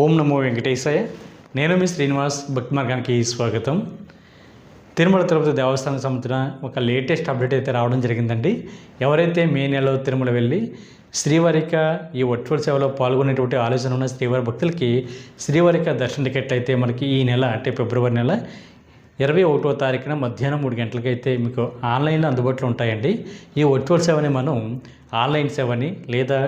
ఓం నమో వెంకటేశాయ. నేను మీ శ్రీనివాస్ భక్తి మార్గానికి స్వాగతం. తిరుమల తిరుపతి దేవస్థానం సంబంధించిన ఒక లేటెస్ట్ అప్డేట్ అయితే రావడం జరిగిందండి. ఎవరైతే మే నెలలో తిరుమల వెళ్ళి శ్రీవారిక ఈ వర్చువల్ సేవలో పాల్గొనేటువంటి ఆలోచన ఉన్న శ్రీవారి భక్తులకి శ్రీవారిక దర్శన టికెట్ అయితే మనకి ఈ నెల అంటే ఫిబ్రవరి నెల ఇరవై ఒకటో తారీఖున మధ్యాహ్నం మూడు గంటలకైతే మీకు ఆన్లైన్లో అందుబాటులో ఉంటాయండి. ఈ వర్చువల్ సేవని మనం ఆన్లైన్ సేవని లేదా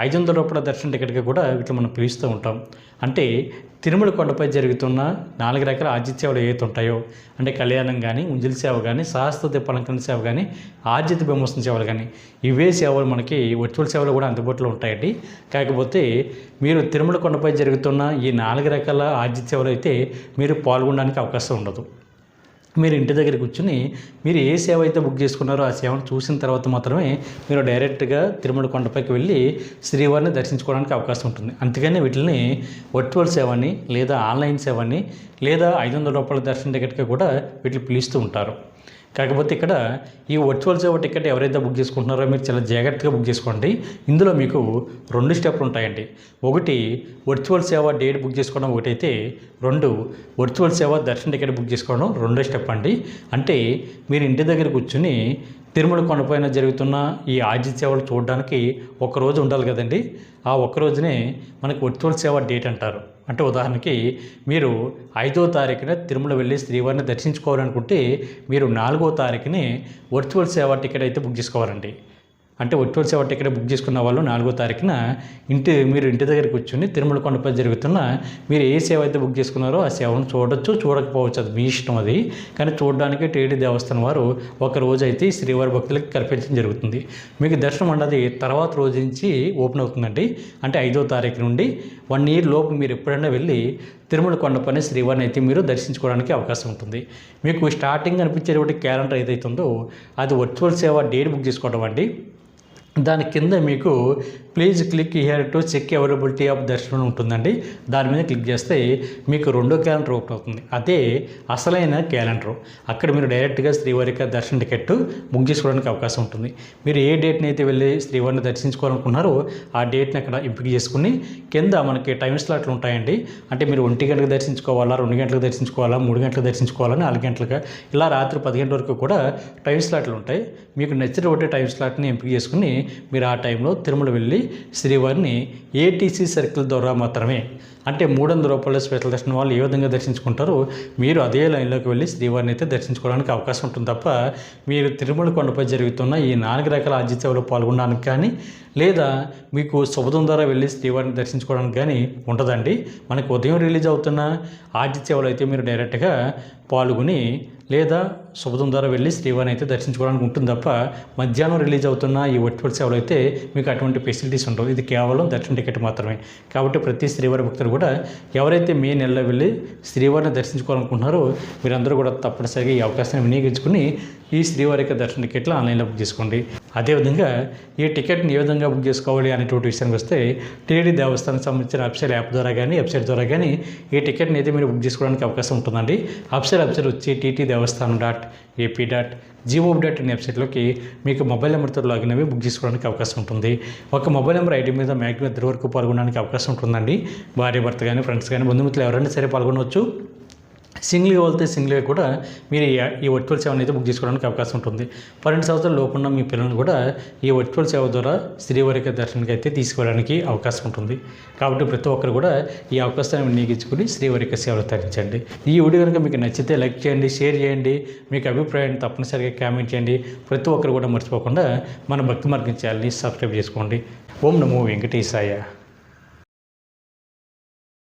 ఐదు వందల రూపాయల దర్శన టికెట్గా కూడా వీటిని మనం పిలుస్తూ ఉంటాం. అంటే తిరుమల కొండపై జరుగుతున్న నాలుగు రకాల ఆర్జిత సేవలు ఏవైతే ఉంటాయో అంటే కళ్యాణం కానీ ఉంజిల్ సేవ కానీ సహస్త దీపాలంకరణ సేవ కానీ ఆర్జిత బ్రహ్మోత్సవం సేవలు కానీ ఇవే సేవలు మనకి వర్చువల్ సేవలు కూడా అందుబాటులో ఉంటాయండి. కాకపోతే మీరు తిరుమల కొండపై జరుగుతున్న ఈ నాలుగు రకాల ఆర్జిత సేవలు అయితే మీరు పాల్గొనడానికి అవకాశం ఉండదు. మీరు ఇంటి దగ్గర కూర్చుని మీరు ఏ సేవ అయితే బుక్ చేసుకున్నారో ఆ సేవను చూసిన తర్వాత మాత్రమే మీరు డైరెక్ట్గా తిరుమల కొండపైకి వెళ్ళి శ్రీవారిని దర్శించుకోవడానికి అవకాశం ఉంటుంది. అందుకని వీటిని వర్చువల్ సేవని లేదా ఆన్లైన్ సేవని లేదా ఐదు వందల రూపాయల దర్శన టికెట్గా కూడా వీటిని పిలుస్తూ ఉంటారు. కాకపోతే ఇక్కడ ఈ వర్చువల్ సేవ టికెట్ ఎవరైతే బుక్ చేసుకుంటున్నారో మీరు చాలా జాగ్రత్తగా బుక్ చేసుకోండి. ఇందులో మీకు రెండు స్టెప్లు ఉంటాయండి. ఒకటి వర్చువల్ సేవ డేట్ బుక్ చేసుకోవడం ఒకటైతే రెండు వర్చువల్ సేవ దర్శన టికెట్ బుక్ చేసుకోవడం రెండో స్టెప్ అండి. అంటే మీరు ఇంటి దగ్గర కూర్చుని తిరుమల కొండపైన జరుగుతున్న ఈ ఆర్జిత సేవలు చూడడానికి ఒక రోజు ఉండాలి కదండి. ఆ ఒక్క రోజునే వర్చువల్ సేవ డేట్ అంటారు. అంటే ఉదాహరణకి మీరు ఐదో తారీఖున తిరుమల వెళ్ళి శ్రీవారిని దర్శించుకోవాలనుకుంటే మీరు నాలుగో తారీఖుని వర్చువల్ సేవ టికెట్ అయితే బుక్ చేసుకోవాలండి. అంటే వర్చువల్ సేవ టికెట్ బుక్ చేసుకున్న వాళ్ళు నాలుగో తారీఖున ఇంటి మీరు ఇంటి దగ్గర కూర్చొని తిరుమల కొండపై జరుగుతున్న మీరు ఏ సేవ అయితే బుక్ చేసుకున్నారో ఆ సేవను చూడొచ్చు చూడకపోవచ్చు. అది మీ ఇష్టం అది. కానీ చూడడానికి టీడీ దేవస్థానం వారు ఒక రోజు అయితే శ్రీవారి భక్తులకు కల్పించడం జరుగుతుంది. మీకు దర్శనం అన్నది తర్వాత రోజు నుంచి ఓపెన్ అవుతుందండి. అంటే ఐదో తారీఖు నుండి వన్ ఇయర్ లోపు మీరు ఎప్పుడైనా వెళ్ళి తిరుమల కొండపైన శ్రీవారిని అయితే మీరు దర్శించుకోవడానికి అవకాశం ఉంటుంది. మీకు స్టార్టింగ్ అనిపించేటువంటి క్యాలెండర్ ఏదైతే ఉందో అది వర్చువల్ సేవ డేట్ బుక్ చేసుకోవడం అండి. దాని కింద మీకు please click here to check availability of darshanam ఉంటుందండి. దాని మీద క్లిక్ చేస్తే మీకు రెండో క్యాలెండర్ ఓపెన్ అవుతుంది. అదే అసలైన క్యాలెండర్ అక్కడ మీరు డైరెక్ట్గా శ్రీవారిక దర్శన టికెట్ బుక్ చేసుకోవడానికి అవకాశం ఉంటుంది. మీరు ఏ డేట్ని అయితే వెళ్ళి శ్రీవారిని దర్శించుకోవాలనుకున్నారో ఆ డేట్ని అక్కడ ఎంపిక చేసుకుని కింద మనకి టైం స్లాట్లు ఉంటాయండి. అంటే మీరు ఒంటి గంటలకు దర్శించుకోవాలా రెండు గంటలకు దర్శించుకోవాలా మూడు గంటలకు దర్శించుకోవాలా నాలుగు గంటలకు ఇలా రాత్రి పది గంటల వరకు కూడా టైం స్లాట్లు ఉంటాయి. మీకు నచ్చిన ఒకటి టైం స్లాట్ని ఎంపిక చేసుకుని మీరు ఆ టైంలో తిరుమల వెళ్ళి శ్రీవారిని ఏటీసీ సర్కిల్ ద్వారా మాత్రమే అంటే మూడు వందల రూపాయల స్పెషల్ దర్శనం వాళ్ళు ఏ విధంగా దర్శించుకుంటారో మీరు అదే లైన్లోకి వెళ్ళి శ్రీవారిని అయితే దర్శించుకోవడానికి అవకాశం ఉంటుంది తప్ప మీరు తిరుమల కొండపై జరుగుతున్న ఈ నాలుగు రకాల ఆర్జిత పాల్గొనడానికి కానీ లేదా మీకు శుభదం ద్వారా వెళ్ళి శ్రీవారిని దర్శించుకోవడానికి కానీ ఉంటుందండి. మనకు ఉదయం రిలీజ్ అవుతున్న ఆర్జిత అయితే మీరు డైరెక్ట్గా పాల్గొని లేదా శుభదం ద్వారా వెళ్ళి శ్రీవారిని అయితే దర్శించుకోవడానికి ఉంటుంది తప్ప మధ్యాహ్నం రిలీజ్ అవుతున్న ఈ ఒట్టిపడి సేవలు అయితే మీకు అటువంటి ఫెసిలిటీస్ ఉండవు. ఇది కేవలం దర్శన టికెట్ మాత్రమే. కాబట్టి ప్రతి శ్రీవారి భక్తులు కూడా ఎవరైతే మే నెలలో వెళ్ళి శ్రీవారిని దర్శించుకోవాలనుకుంటున్నారో మీరందరూ కూడా తప్పనిసరిగా ఈ అవకాశాన్ని వినియోగించుకుని ఈ శ్రీవారి యొక్క దర్శన టికెట్లు ఆన్లైన్లో బుక్ చేసుకోండి. అదేవిధంగా ఈ టికెట్ని ఏ విధంగా బుక్ చేసుకోవాలి అనేటువంటి విషయానికి వస్తే టీడీ దేవస్థానం సంబంధించిన అఫ్సైల్ యాప్ ద్వారా కానీ వెబ్సైట్ ద్వారా కానీ ఈ టికెట్ని అయితే మీరు బుక్ చేసుకోవడానికి అవకాశం ఉంటుందండి. అఫ్సైల్ వెబ్సైట్ వచ్చి TT devasthanam devasthanam dot AP dot G O dot in వెబ్సైట్లోకి మీకు మొబైల్ నెంబర్తో లాగిన్ అవి బుక్ చేసుకోవడానికి అవకాశం ఉంటుంది. ఒక మొబైల్ నెంబర్ ఐడి మీద మ్యాక్సిమం ఇద్దరు వరకు పాల్గొనడానికి అవకాశం ఉంటుందండి. భార్య భర్త కానీ ఫ్రెండ్స్ కానీ బంధుమిత్రులు ఎవరైనా సరే పాల్గొనవచ్చు. సింగిల్గా వెళ్తే సింగిల్గా కూడా మీరు ఈ వర్చువల్ సేవను అయితే బుక్ చేసుకోవడానికి అవకాశం ఉంటుంది. పన్నెండు సంవత్సరాల లోపు ఉన్న మీ పిల్లలను కూడా ఈ వర్చువల్ సేవ ద్వారా శ్రీవారిక దర్శనానికి అయితే తీసుకోవడానికి అవకాశం ఉంటుంది. కాబట్టి ప్రతి ఒక్కరు కూడా ఈ అవకాశాన్ని వినియోగించుకుని శ్రీవారిక సేవలు తరించండి. ఈ వీడియో కనుక మీకు నచ్చితే లైక్ చేయండి షేర్ చేయండి మీకు అభిప్రాయాన్ని తప్పనిసరిగా కామెంట్ చేయండి. ప్రతి ఒక్కరు కూడా మర్చిపోకుండా మన భక్తి మార్గం ఛానల్ని సబ్స్క్రైబ్ చేసుకోండి. ఓం నమో వెంకటేశాయ.